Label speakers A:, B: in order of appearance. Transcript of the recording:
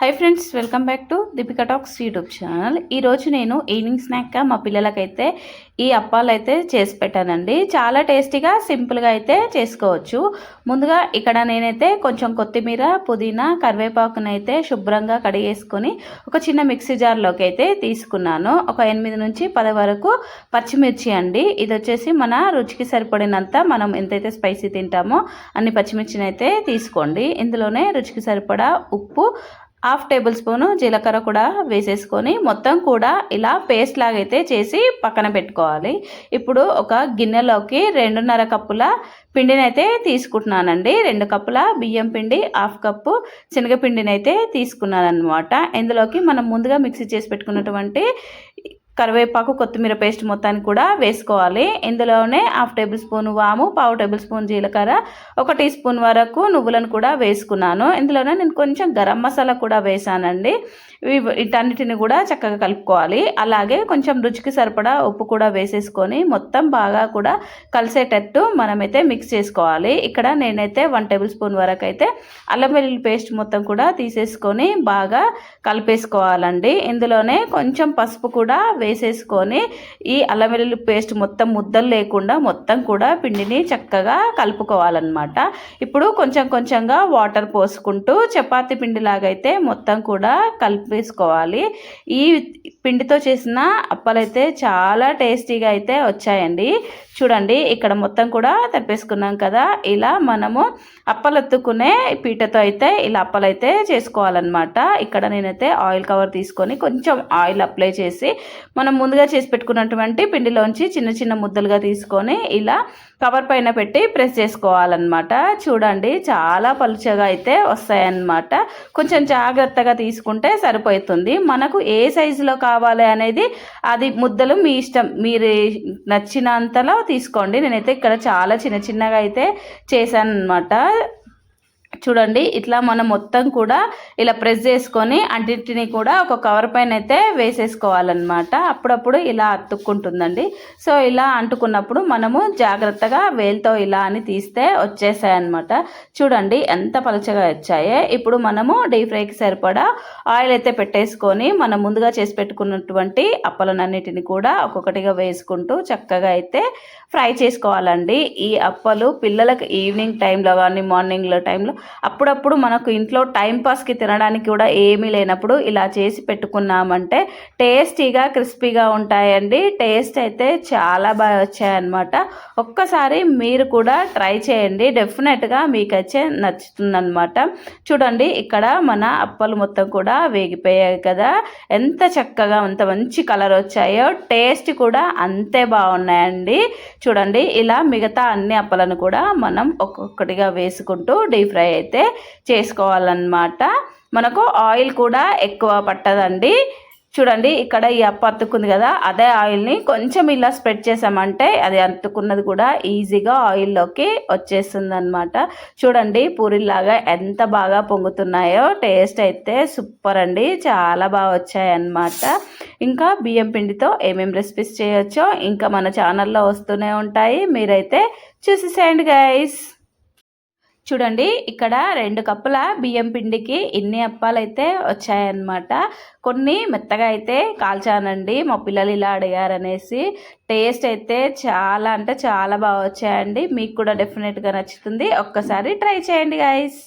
A: Hi friends welcome back to Deepika talks YouTube channel ఈరోజు నేను evening స్నాక్గా మా పిల్లలకైతే ఈ అప్పాలు అయితే చేసి పెట్టానండి. చాలా టేస్టీగా సింపుల్గా అయితే చేసుకోవచ్చు. ముందుగా ఇక్కడ నేనైతే కొంచెం కొత్తిమీర పుదీనా కరివేపాకునైతే అయితే శుభ్రంగా కడిగేసుకొని ఒక చిన్న మిక్సీ జార్లోకి అయితే తీసుకున్నాను. ఒక ఎనిమిది నుంచి పది వరకు పచ్చిమిర్చి అండి. ఇది వచ్చేసి మన రుచికి సరిపడినంత మనం ఎంతైతే స్పైసీ తింటామో అన్ని పచ్చిమిర్చిని అయితే తీసుకోండి. ఇందులోనే రుచికి సరిపడా ఉప్పు హాఫ్ టేబుల్ స్పూను జీలకర్ర కూడా వేసేసుకొని మొత్తం కూడా ఇలా పేస్ట్ లాగైతే చేసి పక్కన పెట్టుకోవాలి. ఇప్పుడు ఒక గిన్నెలోకి రెండున్నర కప్పుల పిండినైతే తీసుకుంటున్నానండి. రెండు కప్పుల బియ్యం పిండి హాఫ్ కప్పు శనగపిండినైతే తీసుకున్నాను అనమాట ఇందులోకి మనం ముందుగా మిక్సీ చేసి పెట్టుకున్నటువంటి కరివేపాకు కొత్తిమీర పేస్ట్ మొత్తాన్ని కూడా వేసుకోవాలి. ఇందులోనే హాఫ్ టేబుల్ స్పూన్ వాము పావు టేబుల్ స్పూన్ జీలకర్ర ఒక టీ స్పూన్ వరకు నువ్వులను కూడా వేసుకున్నాను. ఇందులోనే నేను కొంచెం గరం మసాలా కూడా వేసానండి. వీటన్నిటిని కూడా చక్కగా కలుపుకోవాలి. అలాగే కొంచెం రుచికి సరిపడా ఉప్పు కూడా వేసేసుకొని మొత్తం బాగా కూడా కలిసేటట్టు మనమైతే మిక్స్ చేసుకోవాలి. ఇక్కడ నేనైతే వన్ టేబుల్ స్పూన్ వరకు అయితే అల్లం వెల్లుల్లి పేస్ట్ మొత్తం కూడా తీసేసుకొని బాగా కలిపేసుకోవాలండి. ఇందులోనే కొంచెం పసుపు కూడా వేసేసుకొని ఈ అల్లం వెల్లుల్లి పేస్ట్ మొత్తం ముద్దలు లేకుండా మొత్తం కూడా పిండిని చక్కగా కలుపుకోవాలన్నమాట. ఇప్పుడు కొంచెం కొంచెంగా వాటర్ పోసుకుంటూ చపాతీ పిండిలాగైతే మొత్తం కూడా కలిపేసుకోవాలి. ఈ పిండితో చేసిన అప్పలైతే చాలా టేస్టీగా అయితే వచ్చాయండి. చూడండి ఇక్కడ మొత్తం కూడా తప్పేసుకున్నాం కదా. ఇలా మనము అప్పలెత్తుకునే పీటతో అయితే ఇలా అప్పలైతే చేసుకోవాలన్నమాట. ఇక్కడ నేనైతే ఆయిల్ కవర్ తీసుకొని కొంచెం ఆయిల్ అప్లై చేసి మనం ముందుగా చేసి పెట్టుకున్నటువంటి పిండిలోంచి చిన్న చిన్న ముద్దలుగా తీసుకొని ఇలా కవర్ పైన పెట్టి ప్రెస్ చేసుకోవాలన్నమాట. చూడండి చాలా పలుచగా అయితే వస్తాయన్నమాట. కొంచెం జాగ్రత్తగా తీసుకుంటే సరిపోతుంది. మనకు ఏ సైజులో కావాలి అనేది అది ముద్దలు మీ ఇష్టం. మీరు నచ్చినంతలో తీసుకోండి. నేనైతే ఇక్కడ చాలా చిన్న చిన్నగా అయితే చేశాను అనమాట చూడండి. ఇట్లా మనం మొత్తం కూడా ఇలా ప్రెస్ చేసుకొని అంటింటిని కూడా ఒక కవర్ పైన అయితే వేసేసుకోవాలన్నమాట. అప్పుడప్పుడు ఇలా అతుక్కుంటుందండి. సో ఇలా అంటుకున్నప్పుడు మనము జాగ్రత్తగా వేలుతో ఇలా అని తీస్తే వచ్చేసాయన్నమాట. చూడండి ఎంత పలచగా వచ్చాయే. ఇప్పుడు మనము డీప్ ఫ్రైకి సరిపడా ఆయిల్ అయితే పెట్టేసుకొని మనం ముందుగా చేసి పెట్టుకున్నటువంటి అప్పలనన్నిటిని కూడా ఒక్కొక్కటిగా వేసుకుంటూ చక్కగా అయితే ఫ్రై చేసుకోవాలండి. ఈ అప్పలు పిల్లలకు ఈవినింగ్ టైంలో కానీ మార్నింగ్లో టైంలో అప్పుడప్పుడు మనకు ఇంట్లో టైంపాస్కి తినడానికి కూడా ఏమీ లేనప్పుడు ఇలా చేసి పెట్టుకున్నామంటే టేస్టీగా క్రిస్పీగా ఉంటాయండి. టేస్ట్ అయితే చాలా బాగా వచ్చాయన్నమాట. ఒక్కసారి మీరు కూడా ట్రై చేయండి. డెఫినెట్గా మీకు వచ్చే నచ్చుతుందన్నమాట. చూడండి ఇక్కడ మన అప్పలు మొత్తం కూడా వేగిపోయాయి కదా. ఎంత చక్కగా అంత మంచి కలర్ వచ్చాయో టేస్ట్ కూడా అంతే బాగున్నాయండి. చూడండి ఇలా మిగతా అన్ని అప్పలను కూడా మనం ఒక్కొక్కటిగా వేసుకుంటూ డీప్ ఫ్రై అయితే చేసుకోవాలన్నమాట. మనకు ఆయిల్ కూడా ఎక్కువ పట్టదండి. చూడండి ఇక్కడ ఈ అప్ప అతుక్కుంది కదా అదే ఆయిల్ని కొంచెం ఇలా స్ప్రెడ్ చేసామంటే అది అతుక్కున్నది కూడా ఈజీగా ఆయిల్లోకి వచ్చేస్తుంది అనమాట చూడండి పూరిలాగా ఎంత బాగా పొంగుతున్నాయో టేస్ట్ అయితే సూపర్ అండి. చాలా బాగా వచ్చాయన్నమాట. ఇంకా బియ్యం పిండితో ఏమేమి రెసిపీస్ చేయొచ్చో ఇంకా మన ఛానల్లో వస్తూనే ఉంటాయి. మీరైతే చూసేసేయండి గైస్ చూడండి ఇక్కడ రెండు కప్పుల బియ్యం పిండికి ఇన్ని అప్పాలైతే వచ్చాయన్నమాట. కొన్ని మెత్తగా అయితే కాల్చానండి మా పిల్లలు ఇలా అడిగారనేసి. టేస్ట్ అయితే చాలా అంటే చాలా బాగా వచ్చాయండి. మీకు కూడా డెఫినెట్గా నచ్చుతుంది. ఒక్కసారి ట్రై చేయండి గాయస్